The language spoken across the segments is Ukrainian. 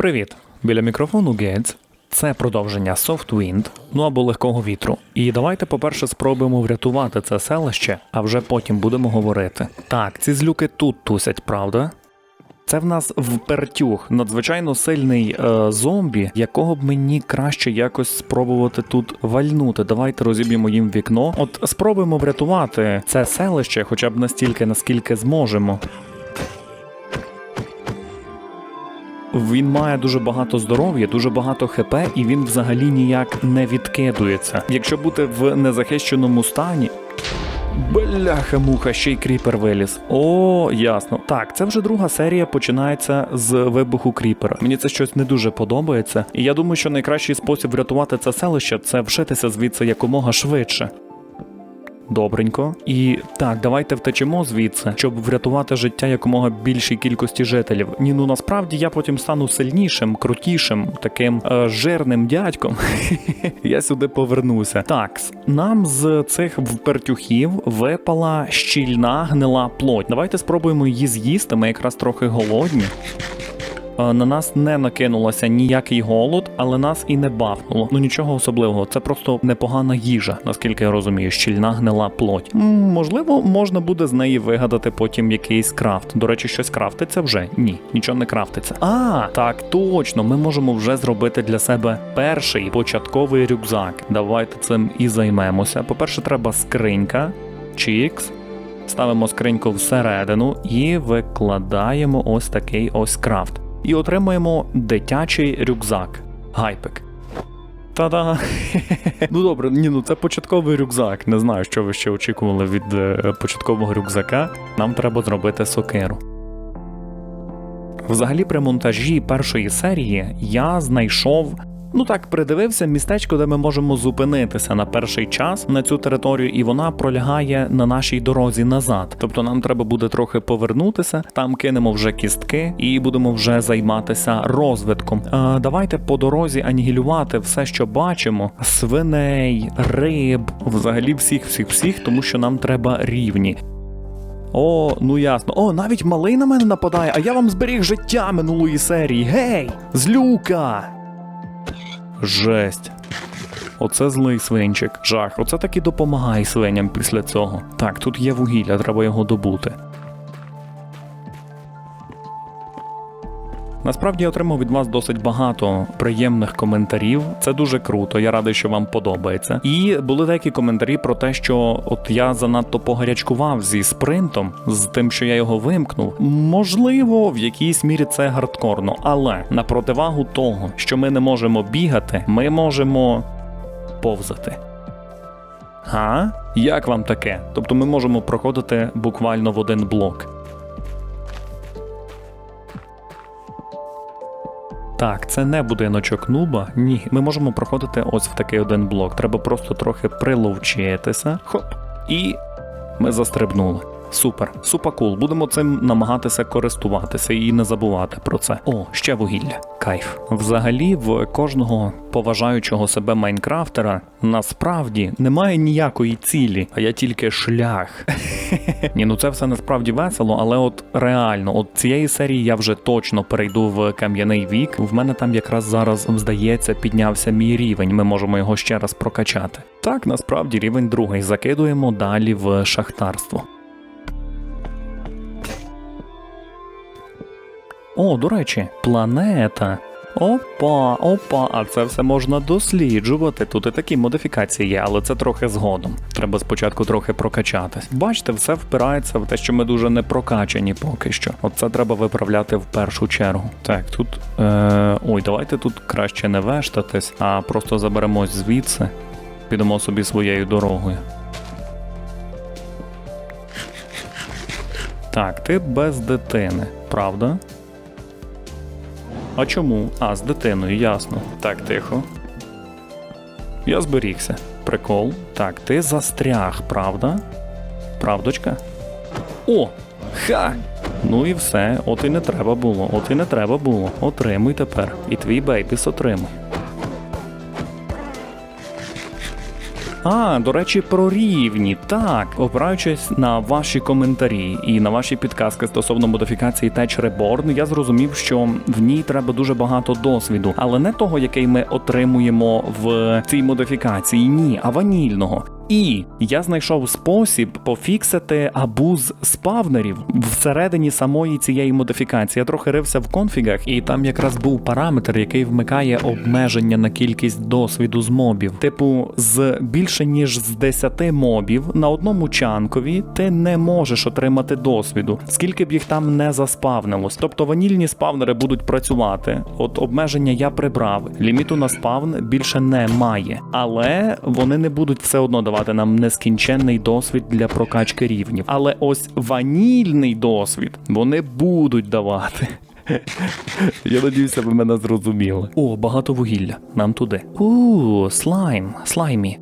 Привіт! Біля мікрофону Гець. Це продовження Softwind, ну або легкого вітру. І давайте, по-перше, спробуємо врятувати це селище, а вже потім будемо говорити. Так, ці злюки тут тусять, правда? Це в нас впертюх, надзвичайно сильний е, зомбі, якого б мені краще якось спробувати тут вальнути. Давайте розіб'ємо їм вікно. От спробуємо врятувати це селище, хоча б настільки, наскільки зможемо. Він має дуже багато здоров'я, дуже багато хп, і він взагалі ніяк не відкидується. Якщо бути в незахищеному стані. Бляха-муха, ще й кріпер виліз. О, ясно. Так, це вже друга серія починається з вибуху кріпера. Мені це щось не дуже подобається. І я думаю, що найкращий спосіб врятувати це селище це вшитися звідси якомога швидше. Добренько. І так, давайте втечемо звідси, щоб врятувати життя якомога більшій кількості жителів. Ні, ну насправді я потім стану сильнішим, крутішим, таким е, жирним дядьком. я сюди повернуся. Так, нам з цих впертюхів випала щільна гнила плоть. Давайте спробуємо її з'їсти. Ми якраз трохи голодні. Е, На нас не накинулося ніякий голод, але нас і не бафнуло. Ну нічого особливого, це просто непогана їжа, наскільки я розумію, щільна гнила плоть. М, можливо, можна буде з неї вигадати потім якийсь крафт. До речі, щось крафтиться вже? Ні, нічого не крафтиться. А, так точно, ми можемо вже зробити для себе перший початковий рюкзак. Давайте цим і займемося. По-перше, треба скринька, чікс. Ставимо скриньку всередину і викладаємо ось такий ось крафт. І отримуємо дитячий рюкзак. Гайпик. Та-да! ну добре, ні, ну це початковий рюкзак. Не знаю, що ви ще очікували від е, початкового рюкзака. Нам треба зробити сокиру. Взагалі, при монтажі першої серії я знайшов. Ну так, придивився містечко, де ми можемо зупинитися на перший час на цю територію, і вона пролягає на нашій дорозі назад. Тобто нам треба буде трохи повернутися, там кинемо вже кістки і будемо вже займатися розвитком. А, давайте по дорозі анігілювати все, що бачимо: свиней, риб, взагалі всіх, всіх, всіх, тому що нам треба рівні. О, ну ясно. О, навіть малий на мене нападає, а я вам зберіг життя минулої серії. Гей! Злюка! Жесть. Оце злий свинчик. Жах. Оце таки допомагає свиням після цього. Так, тут є вугілля, треба його добути. Насправді я отримав від вас досить багато приємних коментарів. Це дуже круто. Я радий, що вам подобається. І були деякі коментарі про те, що от я занадто погарячкував зі спринтом, з тим, що я його вимкнув. Можливо, в якійсь мірі це гардкорно, але на противагу того, що ми не можемо бігати, ми можемо повзати. Га? Як вам таке? Тобто ми можемо проходити буквально в один блок. Так, це не будиночок нуба. Ні, ми можемо проходити ось в такий один блок. Треба просто трохи приловчитися. Хоп. І ми застрибнули. Супер, супакул. Будемо цим намагатися користуватися і не забувати про це. О, ще вугілля. Кайф. Взагалі, в кожного поважаючого себе майнкрафтера насправді немає ніякої цілі, а я тільки шлях. Ні, ну це все насправді весело, але от реально, от цієї серії я вже точно перейду в кам'яний вік. В мене там якраз зараз здається піднявся мій рівень. Ми можемо його ще раз прокачати. Так, насправді рівень другий. Закидуємо далі в шахтарство. О, до речі, планета. Опа, опа, а це все можна досліджувати. Тут і такі модифікації є, але це трохи згодом. Треба спочатку трохи прокачатись. Бачите, все впирається в те, що ми дуже не прокачані поки що. Оце треба виправляти в першу чергу. Так, тут. Е... Ой, давайте тут краще не вештатись, а просто заберемось звідси, підемо собі своєю дорогою. Так, ти без дитини, правда? А чому? А, з дитиною, ясно. Так, тихо. Я зберігся. Прикол. Так, ти застряг, правда? Правдочка? О! Ха! Ну і все, от і не треба було, от і не треба було. Отримуй тепер. І твій бейбіс отримуй. А, до речі, про рівні. Так, опираючись на ваші коментарі і на ваші підказки стосовно модифікації Теч Reborn, я зрозумів, що в ній треба дуже багато досвіду, але не того, який ми отримуємо в цій модифікації, ні, а ванільного. І я знайшов спосіб пофіксити абуз спавнерів всередині самої цієї модифікації. Я трохи рився в конфігах, і там якраз був параметр, який вмикає обмеження на кількість досвіду з мобів. Типу, з більше ніж з 10 мобів на одному чанкові ти не можеш отримати досвіду, скільки б їх там не заспавнилось. Тобто ванільні спавнери будуть працювати. От обмеження я прибрав. Ліміту на спавн більше немає, але вони не будуть все одно давати нам нескінченний досвід для прокачки рівнів. Але ось ванільний досвід вони будуть давати. Я надіюся, ви мене зрозуміли. О, багато вугілля. Нам туди. У, слайм, слаймі.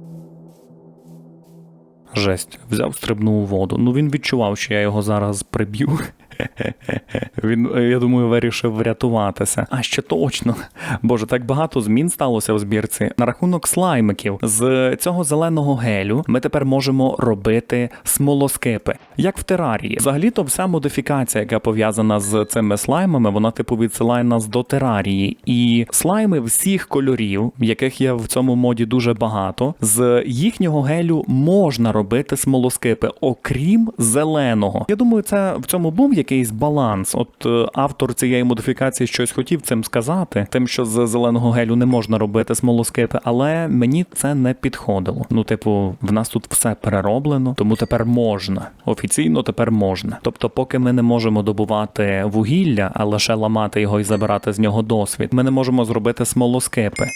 Жесть, взяв стрибнув у воду. Ну він відчував, що я його зараз приб'ю. Він, я думаю, вирішив врятуватися. А ще точно. Боже, так багато змін сталося в збірці. На рахунок слаймиків з цього зеленого гелю ми тепер можемо робити смолоскипи, як в терарії. Взагалі-то вся модифікація, яка пов'язана з цими слаймами, вона типу відсилає нас до терарії. І слайми всіх кольорів, яких є в цьому моді дуже багато, з їхнього гелю можна робити смолоскипи, окрім зеленого. Я думаю, це в цьому був якийсь баланс. От е, автор цієї модифікації щось хотів цим сказати, тим, що з зеленого гелю не можна робити смолоскипи, але мені це не підходило. Ну, типу, в нас тут все перероблено, тому тепер можна. Офіційно тепер можна. Тобто, поки ми не можемо добувати вугілля, а лише ламати його і забирати з нього досвід, ми не можемо зробити смолоскипи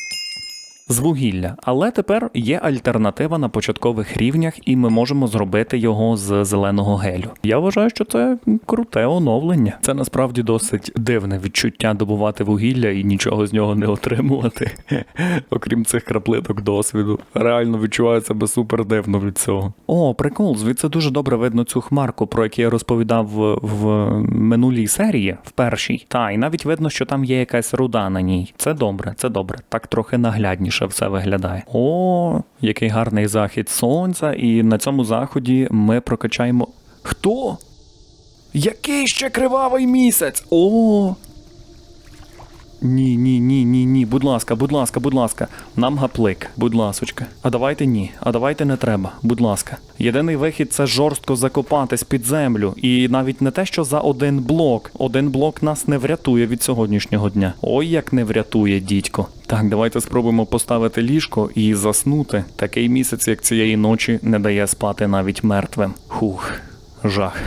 з вугілля. Але тепер є альтернатива на початкових рівнях, і ми можемо зробити його з зеленого гелю. Я вважаю, що це круте оновлення. Це насправді досить дивне відчуття добувати вугілля і нічого з нього не отримувати, окрім цих краплиток досвіду. Реально відчуваю себе супер дивно від цього. О, прикол, звідси дуже добре видно цю хмарку, про яку я розповідав в, минулій серії, в першій. Та, і навіть видно, що там є якась руда на ній. Це добре, це добре. Так трохи наглядніше все виглядає. О, який гарний захід сонця, і на цьому заході ми прокачаємо. Хто? Який ще кривавий місяць? О. Ні, ні, ні, ні, ні. Будь ласка, будь ласка, будь ласка. Нам гаплик, будь ласочка. А давайте ні, а давайте не треба, будь ласка. Єдиний вихід це жорстко закопатись під землю. І навіть не те, що за один блок. Один блок нас не врятує від сьогоднішнього дня. Ой, як не врятує, дідько. Так, давайте спробуємо поставити ліжко і заснути. Такий місяць, як цієї ночі, не дає спати навіть мертвим. Хух, жах.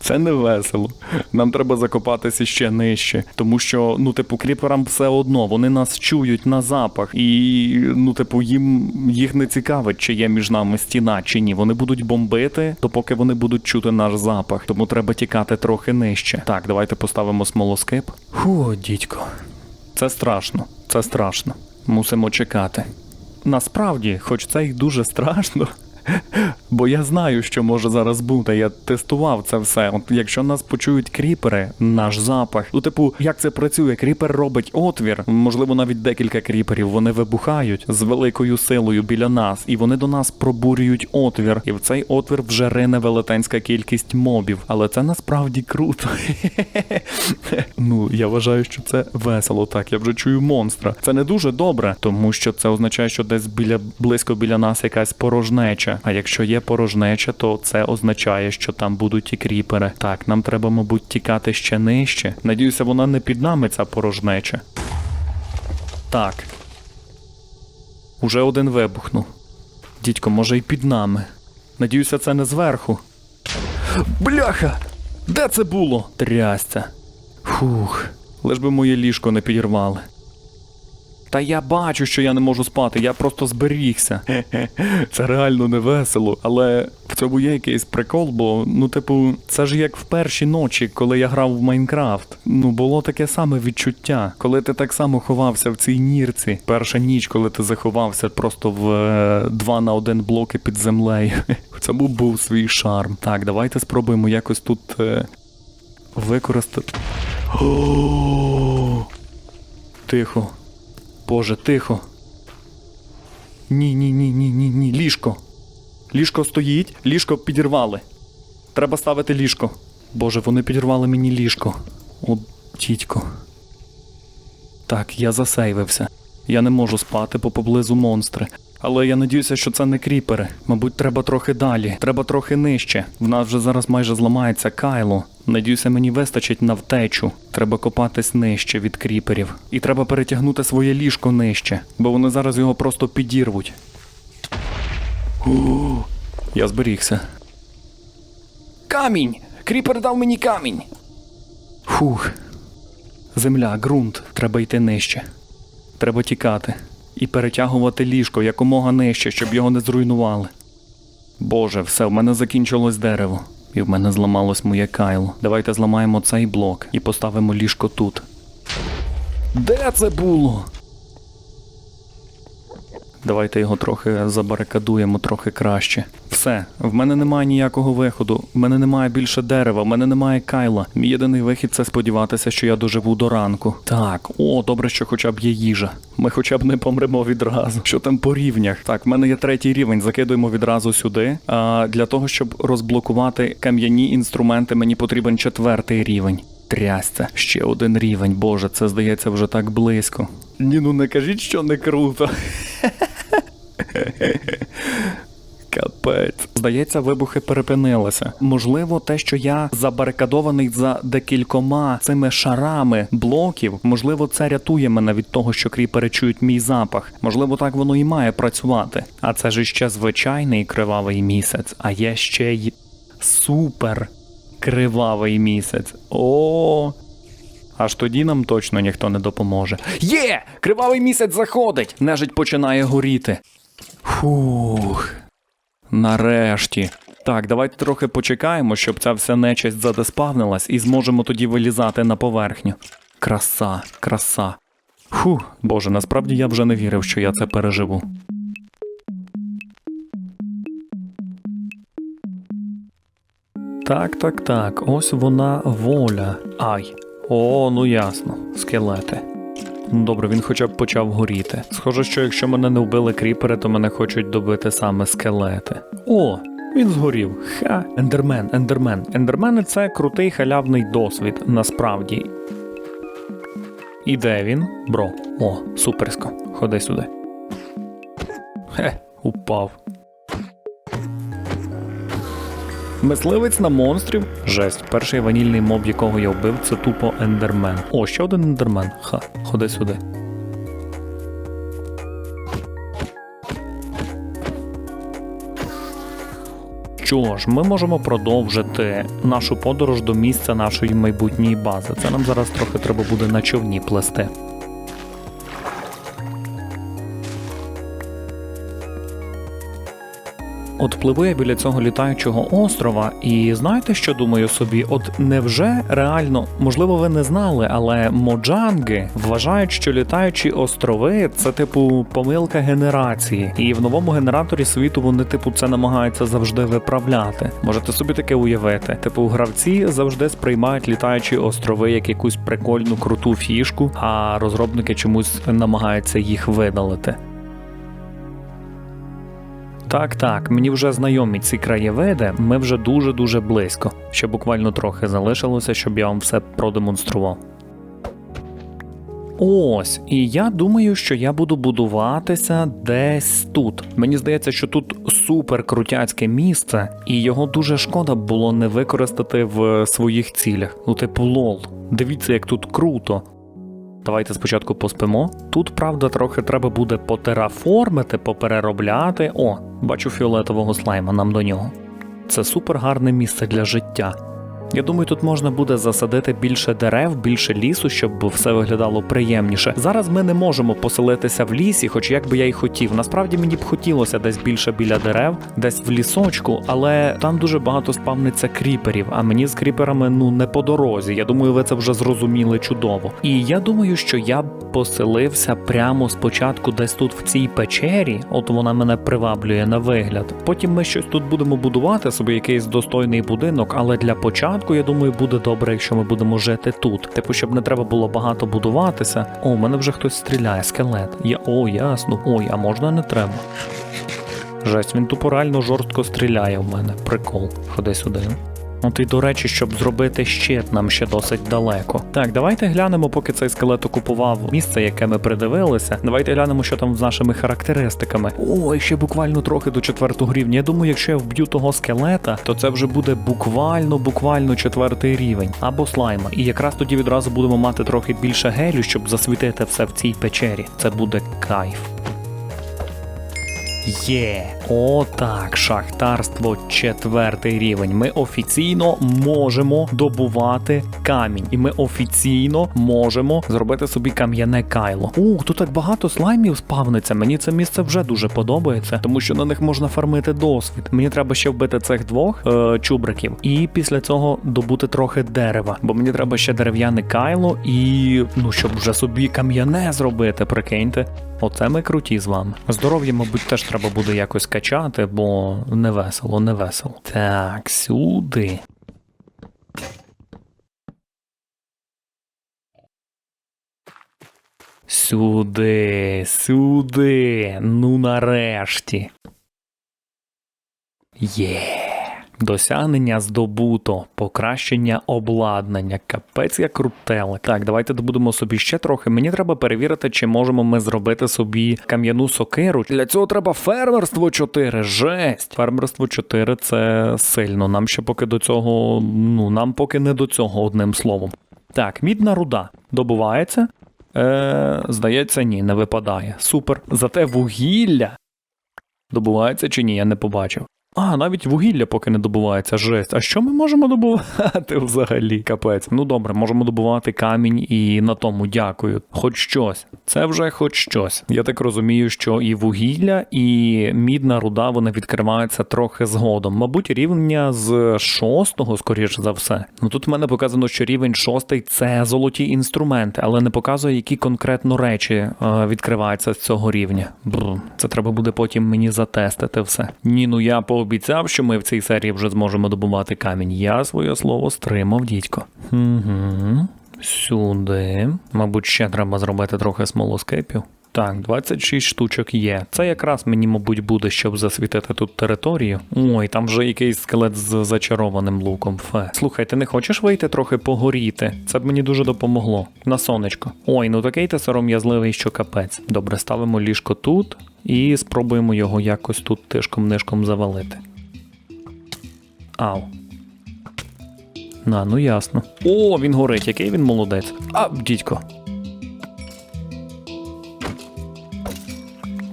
Це не весело. Нам треба закопатися ще нижче, тому що, ну, типу, кріперам все одно вони нас чують на запах, і ну, типу, їм їх не цікавить, чи є між нами стіна, чи ні. Вони будуть бомбити, допоки вони будуть чути наш запах. Тому треба тікати трохи нижче. Так, давайте поставимо смолоскип. Фу, дідько. Це страшно, це страшно. Мусимо чекати. Насправді, хоч це й дуже страшно. Бо я знаю, що може зараз бути. Я тестував це все. От якщо нас почують кріпери, наш запах. Ну, типу, як це працює? Кріпер робить отвір, можливо, навіть декілька кріперів. Вони вибухають з великою силою біля нас, і вони до нас пробурюють отвір. І в цей отвір вже рине велетенська кількість мобів. Але це насправді круто. ну, я вважаю, що це весело. Так, я вже чую монстра. Це не дуже добре, тому що це означає, що десь біля близько біля нас якась порожнеча. А якщо є порожнеча, то це означає, що там будуть і кріпери. Так, нам треба, мабуть, тікати ще нижче. Надіюся, вона не під нами ця порожнеча. Так. Уже один вибухнув. Дідько, може, і під нами. Надіюся, це не зверху. Бляха! Де це було? Трясця. Фух, лиш би моє ліжко не підірвали. Та я бачу, що я не можу спати, я просто зберігся. Це реально не весело, але в цьому є якийсь прикол, бо, ну, типу, це ж як в перші ночі, коли я грав в Майнкрафт. Ну, було таке саме відчуття, коли ти так само ховався в цій нірці. Перша ніч, коли ти заховався просто в е, два на один блоки під землею. В цьому був свій шарм. Так, давайте спробуємо якось тут е, використати. Тихо. Боже, тихо. Ні, ні, ні, ні, ні, ні. Ліжко. Ліжко стоїть, ліжко підірвали. Треба ставити ліжко. Боже, вони підірвали мені ліжко. О, тітько. Так, я засейвився. Я не можу спати, бо поблизу монстри. Але я надіюся, що це не кріпери. Мабуть, треба трохи далі, треба трохи нижче. В нас вже зараз майже зламається кайло. Надіюся, мені вистачить на втечу. Треба копатись нижче від кріперів. І треба перетягнути своє ліжко нижче, бо вони зараз його просто підірвуть. О, я зберігся. Камінь! Кріпер дав мені камінь. Фух. Земля, ґрунт, треба йти нижче. Треба тікати і перетягувати ліжко якомога нижче, щоб його не зруйнували. Боже, все, в мене закінчилось дерево, і в мене зламалось моє кайло. Давайте зламаємо цей блок і поставимо ліжко тут. Де це було? Давайте його трохи забарикадуємо трохи краще. Все, в мене немає ніякого виходу, в мене немає більше дерева, в мене немає кайла. Мій єдиний вихід це сподіватися, що я доживу до ранку. Так, о, добре, що хоча б є їжа. Ми хоча б не помремо відразу. Що там по рівнях? Так, в мене є третій рівень, закидуємо відразу сюди. А для того, щоб розблокувати кам'яні інструменти, мені потрібен четвертий рівень. Трясця, ще один рівень, боже, це здається вже так близько. Ні, ну не кажіть, що не круто. Капець. Здається, вибухи перепинилися. Можливо, те, що я забарикадований за декількома цими шарами блоків, можливо, це рятує мене від того, що кріпери чують мій запах. Можливо, так воно і має працювати. А це ж іще звичайний кривавий місяць, а є ще й супер кривавий місяць. О. Аж тоді нам точно ніхто не допоможе. Є! Кривавий місяць заходить! Нежить починає горіти. Фух. Нарешті. Так, давайте трохи почекаємо, щоб ця вся нечисть задеспавнилась і зможемо тоді вилізати на поверхню. Краса, краса. Фух, боже, насправді я вже не вірив, що я це переживу. Так, так, так, ось вона воля. Ай. О, ну ясно, скелети. Ну, Добре, він хоча б почав горіти. Схоже, що якщо мене не вбили кріпери, то мене хочуть добити саме скелети. О, він згорів. Ха, ендермен, ендермен. Ендермени це крутий халявний досвід, насправді. І де він? Бро. О, суперсько. Ходи сюди. Хе, упав. Мисливець на монстрів. Жесть, перший ванільний моб, якого я вбив, це тупо ендермен. О, ще один ендермен. Ха, ходи сюди. Що ж, ми можемо продовжити нашу подорож до місця нашої майбутньої бази. Це нам зараз трохи треба буде на човні плести. От пливу я біля цього літаючого острова, і знаєте, що думаю собі? От невже реально, можливо, ви не знали, але моджанги вважають, що літаючі острови це типу помилка генерації, і в новому генераторі світу вони, типу, це намагаються завжди виправляти. Можете собі таке уявити. Типу, гравці завжди сприймають літаючі острови як якусь прикольну круту фішку, а розробники чомусь намагаються їх видалити. Так, так, мені вже знайомі ці краєвиди, ми вже дуже-дуже близько. Ще буквально трохи залишилося, щоб я вам все продемонстрував. Ось, і я думаю, що я буду будуватися десь тут. Мені здається, що тут супер крутяцьке місце, і його дуже шкода було не використати в своїх цілях. Ну, типу, лол. Дивіться, як тут круто. Давайте спочатку поспимо. Тут, правда, трохи треба буде потераформити, попереробляти. О, бачу фіолетового слайма нам до нього. Це супер гарне місце для життя. Я думаю, тут можна буде засадити більше дерев, більше лісу, щоб все виглядало приємніше. Зараз ми не можемо поселитися в лісі, хоч як би я й хотів. Насправді мені б хотілося десь більше біля дерев, десь в лісочку, але там дуже багато спавниться кріперів. А мені з кріперами ну не по дорозі. Я думаю, ви це вже зрозуміли чудово. І я думаю, що я б поселився прямо спочатку, десь тут в цій печері. От вона мене приваблює на вигляд. Потім ми щось тут будемо будувати собі, якийсь достойний будинок, але для початку. Початку, я думаю, буде добре, якщо ми будемо жити тут. Типу, щоб не треба було багато будуватися. О, у мене вже хтось стріляє, скелет. Я о, ясно. Ой, а можна не треба. Жесть, він тупо реально жорстко стріляє в мене. Прикол. Ходи сюди. От і до речі, щоб зробити щит, нам ще досить далеко. Так, давайте глянемо, поки цей скелет окупував місце, яке ми придивилися. Давайте глянемо, що там з нашими характеристиками. Ой, ще буквально трохи до четвертого рівня. Я думаю, якщо я вб'ю того скелета, то це вже буде буквально, буквально четвертий рівень або слайма. І якраз тоді відразу будемо мати трохи більше гелю, щоб засвітити все в цій печері. Це буде кайф. Є, отак, шахтарство четвертий рівень. Ми офіційно можемо добувати камінь, і ми офіційно можемо зробити собі кам'яне кайло. Ух, тут так багато слаймів спавниться. Мені це місце вже дуже подобається, тому що на них можна фармити досвід. Мені треба ще вбити цих двох е, чубриків, і після цього добути трохи дерева, бо мені треба ще дерев'яне кайло, і ну щоб вже собі кам'яне зробити, прикиньте. Оце ми круті з вами. Здоров'я, мабуть, теж треба буде якось качати, бо не весело, не весело. Так, сюди. Сюди, сюди. Ну нарешті. Є. Досягнення здобуто, покращення обладнання, капець як крутеле. Так, давайте добудемо собі ще трохи. Мені треба перевірити, чи можемо ми зробити собі кам'яну сокиру. Для цього треба фермерство 4. Жесть! Фермерство 4 це сильно. Нам ще поки до цього, ну нам поки не до цього, одним словом. Так, мідна руда добувається. Е, здається, ні, не випадає. Супер. Зате вугілля добувається чи ні, я не побачив. А, навіть вугілля поки не добувається, жесть. А що ми можемо добувати взагалі? Капець. Ну добре, можемо добувати камінь і на тому дякую. Хоч щось. Це вже хоч щось. Я так розумію, що і вугілля, і мідна руда вони відкриваються трохи згодом. Мабуть, рівня з шостого, скоріш за все. Ну тут в мене показано, що рівень шостий це золоті інструменти, але не показує, які конкретно речі е, відкриваються з цього рівня. Бру, це треба буде потім мені затестити все. Ні, ну я пообіцяв, що ми в цій серії вже зможемо добувати камінь. Я своє слово стримав, дідько. Угу. Сюди. Мабуть, ще треба зробити трохи смолоскипів. Так, 26 штучок є. Це якраз мені, мабуть, буде, щоб засвітити тут територію. Ой, там вже якийсь скелет з зачарованим луком. Фе. Слухай, ти не хочеш вийти трохи погоріти? Це б мені дуже допомогло. На сонечко. Ой, ну такий ти сором'язливий, що капець. Добре, ставимо ліжко тут і спробуємо його якось тут тишком-нишком завалити. Ау. На, ну ясно. О, він горить, який він молодець. А, дідько.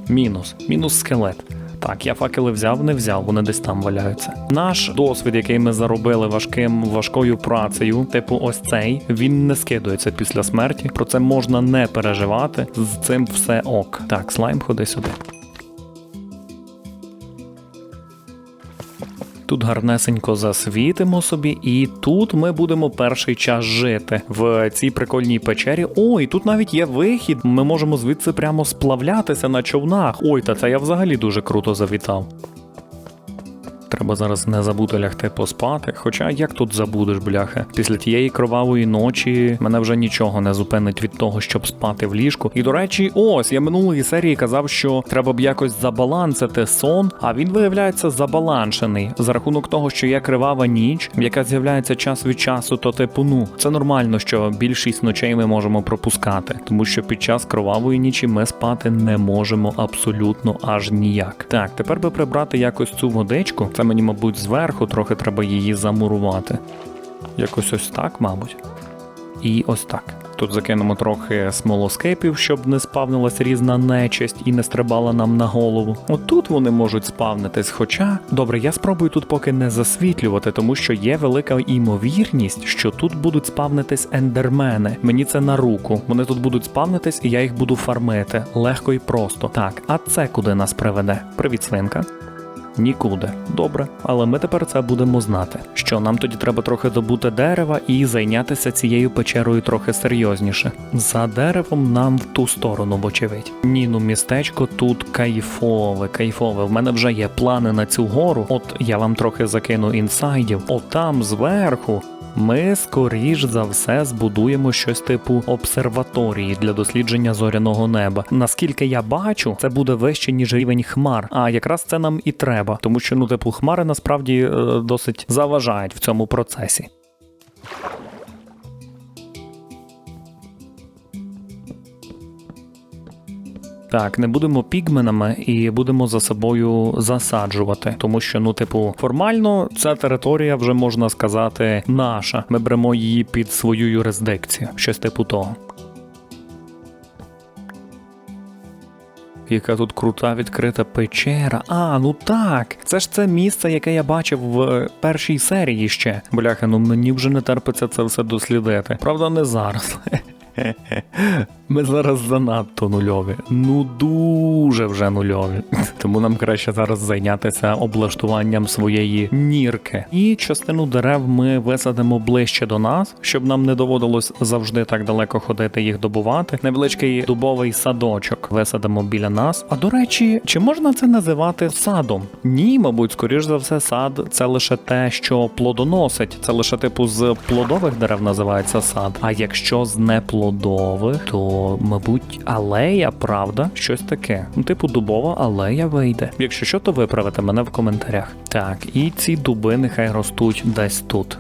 Мінус. Мінус скелет. Так, я факели взяв, не взяв, вони десь там валяються. Наш досвід, який ми заробили важким важкою працею, типу ось цей, він не скидується після смерті. Про це можна не переживати. З цим все ок. Так, слайм, ходи сюди. Тут гарнесенько засвітимо собі, і тут ми будемо перший час жити в цій прикольній печері. Ой, тут навіть є вихід. Ми можемо звідси прямо сплавлятися на човнах. Ой, та це я взагалі дуже круто завітав. Треба зараз не забути лягти поспати. Хоча як тут забудеш, бляха? Після тієї кровавої ночі мене вже нічого не зупинить від того, щоб спати в ліжку. І до речі, ось я минулої серії казав, що треба б якось забалансити сон, а він виявляється забаланшений за рахунок того, що є кривава ніч, яка з'являється час від часу, то типу, ну це нормально, що більшість ночей ми можемо пропускати, тому що під час кровавої нічі ми спати не можемо абсолютно аж ніяк. Так, тепер би прибрати якось цю водичку. Це мені, мабуть, зверху трохи треба її замурувати. Якось ось так, мабуть. І ось так. Тут закинемо трохи смолоскипів, щоб не спавнилась різна нечисть і не стрибала нам на голову. Отут вони можуть спавнитись. Хоча, добре, я спробую тут поки не засвітлювати, тому що є велика імовірність, що тут будуть спавнитись ендермени. Мені це на руку. Вони тут будуть спавнитись, і я їх буду фармити легко і просто. Так, а це куди нас приведе? Привіт, свинка. Нікуди. Добре, але ми тепер це будемо знати. Що нам тоді треба трохи добути дерева і зайнятися цією печерою трохи серйозніше. За деревом нам в ту сторону, вочевидь. Ні, ну містечко тут кайфове, кайфове. В мене вже є плани на цю гору. От я вам трохи закину інсайдів. От там зверху Ми скоріш за все збудуємо щось типу обсерваторії для дослідження зоряного неба. Наскільки я бачу, це буде вище ніж рівень хмар. А якраз це нам і треба, тому що ну типу хмари насправді е, досить заважають в цьому процесі. Так, не будемо пігменами і будемо за собою засаджувати, тому що, ну, типу, формально ця територія вже можна сказати наша. Ми беремо її під свою юрисдикцію, щось типу того. Яка тут крута відкрита печера. А, ну так. Це ж це місце, яке я бачив в е, першій серії ще. Бляха, ну мені вже не терпиться це все дослідити. Правда, не зараз. Ми зараз занадто нульові. Ну дуже вже нульові. Тому нам краще зараз зайнятися облаштуванням своєї нірки. І частину дерев ми висадимо ближче до нас, щоб нам не доводилось завжди так далеко ходити їх добувати. Невеличкий дубовий садочок висадимо біля нас. А до речі, чи можна це називати садом? Ні, мабуть, скоріш за все, сад це лише те, що плодоносить. Це лише типу з плодових дерев називається сад. А якщо з неплодових, то мабуть алея, правда, щось таке. Ну, типу, дубова алея вийде. Якщо що, то виправите мене в коментарях. Так, і ці дуби нехай ростуть десь тут.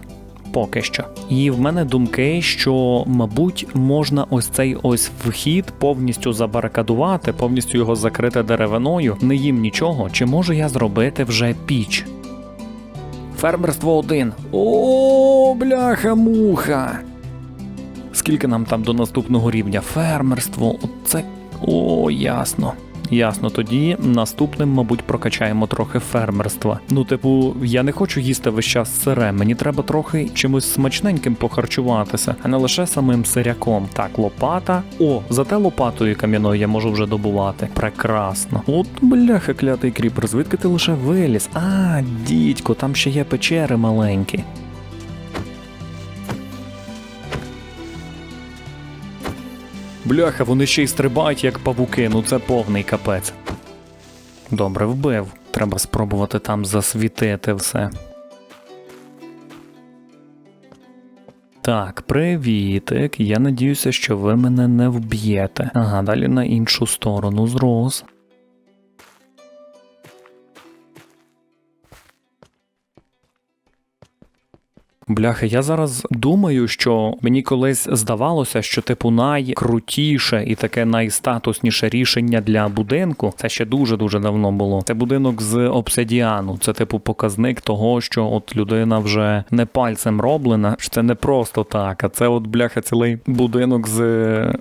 Поки що. І в мене думки, що, мабуть, можна ось цей ось вхід повністю забарикадувати, повністю його закрити деревиною. Не їм нічого. Чи можу я зробити вже піч? Фермерство один. О, бляха-муха. Скільки нам там до наступного рівня? Фермерство, оце. О, ясно. Ясно, тоді наступним, мабуть, прокачаємо трохи фермерства. Ну, типу, я не хочу їсти весь час сире, мені треба трохи чимось смачненьким похарчуватися, а не лише самим сиряком. Так, лопата. О, зате лопатою кам'яною я можу вже добувати. Прекрасно. От бляха, клятий кріпер, звідки ти лише виліз? А, дідько, там ще є печери маленькі. Бляха, вони ще й стрибають, як павуки, ну це повний капець. Добре, вбив. Треба спробувати там засвітити все. Так, привітик. Я надіюся, що ви мене не вб'єте. Ага, далі на іншу сторону зрос. Бляха, я зараз думаю, що мені колись здавалося, що типу найкрутіше і таке найстатусніше рішення для будинку. Це ще дуже дуже давно було. Це будинок з обсидіану. Це типу показник того, що от людина вже не пальцем роблена. що Це не просто так, а це от бляха цілий будинок з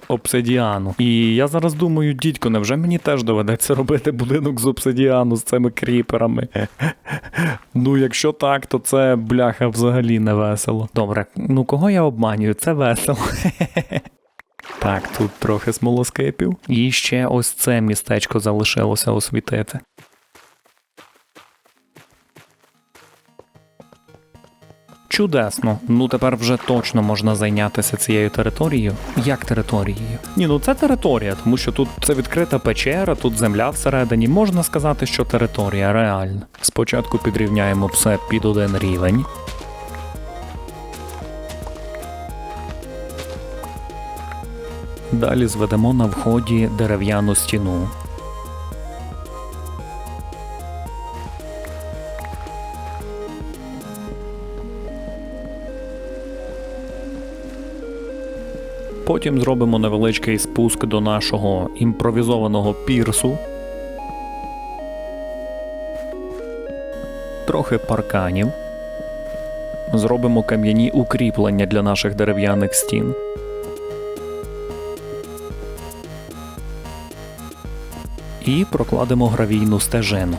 обсидіану. І я зараз думаю, дідько, невже мені теж доведеться робити будинок з обсидіану з цими кріперами? Ну, якщо так, то це бляха взагалі не весело. Добре, ну кого я обманюю? Це весело. Так, тут трохи смолоскипів. І ще ось це містечко залишилося освітити. Чудесно. Ну тепер вже точно можна зайнятися цією територією. Як територією? Ні, ну це територія, тому що тут це відкрита печера, тут земля всередині. Можна сказати, що територія реальна. Спочатку підрівняємо все під один рівень. Далі зведемо на вході дерев'яну стіну. Потім зробимо невеличкий спуск до нашого імпровізованого пірсу. Трохи парканів. Зробимо кам'яні укріплення для наших дерев'яних стін. І прокладемо гравійну стежину.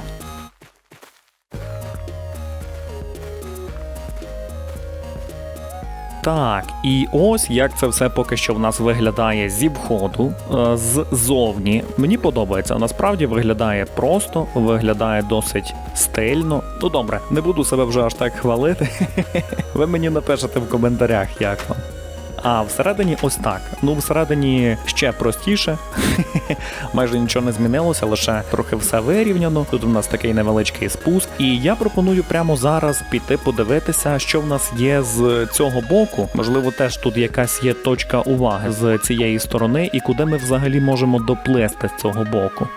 Так, і ось як це все поки що в нас виглядає зі входу, е, ззовні. Мені подобається. Насправді виглядає просто, виглядає досить стильно. Ну добре, не буду себе вже аж так хвалити. Ви мені напишете в коментарях, як вам. А всередині ось так. Ну, всередині ще простіше. Майже нічого не змінилося, лише трохи все вирівняно. Тут у нас такий невеличкий спуск. І я пропоную прямо зараз піти подивитися, що в нас є з цього боку. Можливо, теж тут якась є точка уваги з цієї сторони, і куди ми взагалі можемо доплисти з цього боку.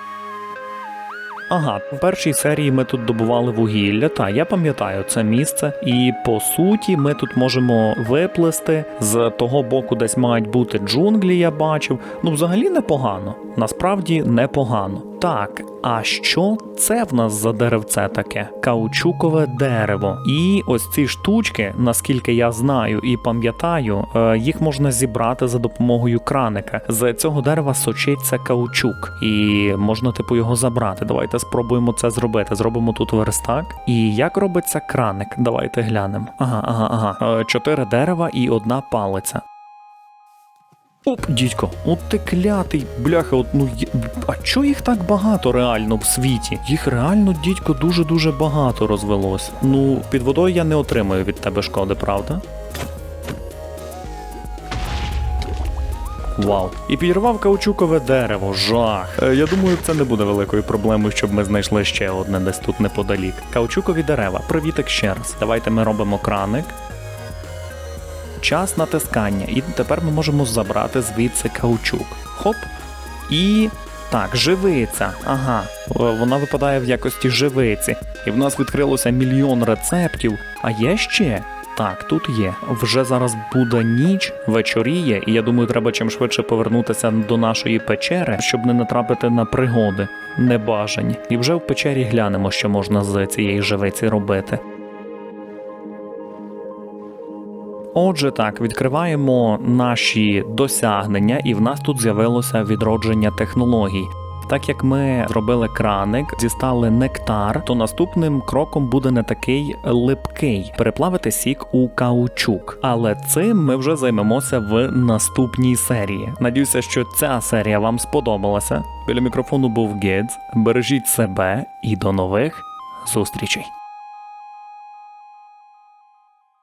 Ага, в першій серії ми тут добували вугілля. Та я пам'ятаю це місце, і по суті ми тут можемо виплисти з того боку, десь мають бути джунглі. Я бачив. Ну, взагалі непогано. Насправді непогано. Так, а що це в нас за деревце таке? Каучукове дерево. І ось ці штучки, наскільки я знаю і пам'ятаю, е, їх можна зібрати за допомогою краника. З цього дерева сочиться каучук, і можна типу його забрати. Давайте спробуємо це зробити. Зробимо тут верстак. І як робиться краник? Давайте глянемо. Ага, ага, ага. Е, Чотири дерева і одна палиця. Оп, дідько, от ти клятий, бляха, от ну а чого їх так багато реально в світі? Їх реально, дідько, дуже-дуже багато розвелось. Ну, під водою я не отримаю від тебе шкоди, правда? Вау. І підірвав каучукове дерево, жах. Е, я думаю, це не буде великою проблемою, щоб ми знайшли ще одне десь тут неподалік. Каучукові дерева, привітик ще раз. Давайте ми робимо краник. Час натискання, і тепер ми можемо забрати звідси каучук. Хоп. І. Так, живиця. Ага, Е, вона випадає в якості живиці. І в нас відкрилося мільйон рецептів. А є ще? Так, тут є. Вже зараз буде ніч, вечоріє, і я думаю, треба чим швидше повернутися до нашої печери, щоб не натрапити на пригоди небажані. І вже в печері глянемо, що можна з цієї живиці робити. Отже, так, відкриваємо наші досягнення, і в нас тут з'явилося відродження технологій. Так як ми зробили краник, дістали нектар, то наступним кроком буде не такий липкий переплавити сік у каучук. Але цим ми вже займемося в наступній серії. Надіюся, що ця серія вам сподобалася. Біля мікрофону був Гедз. Бережіть себе і до нових зустрічей.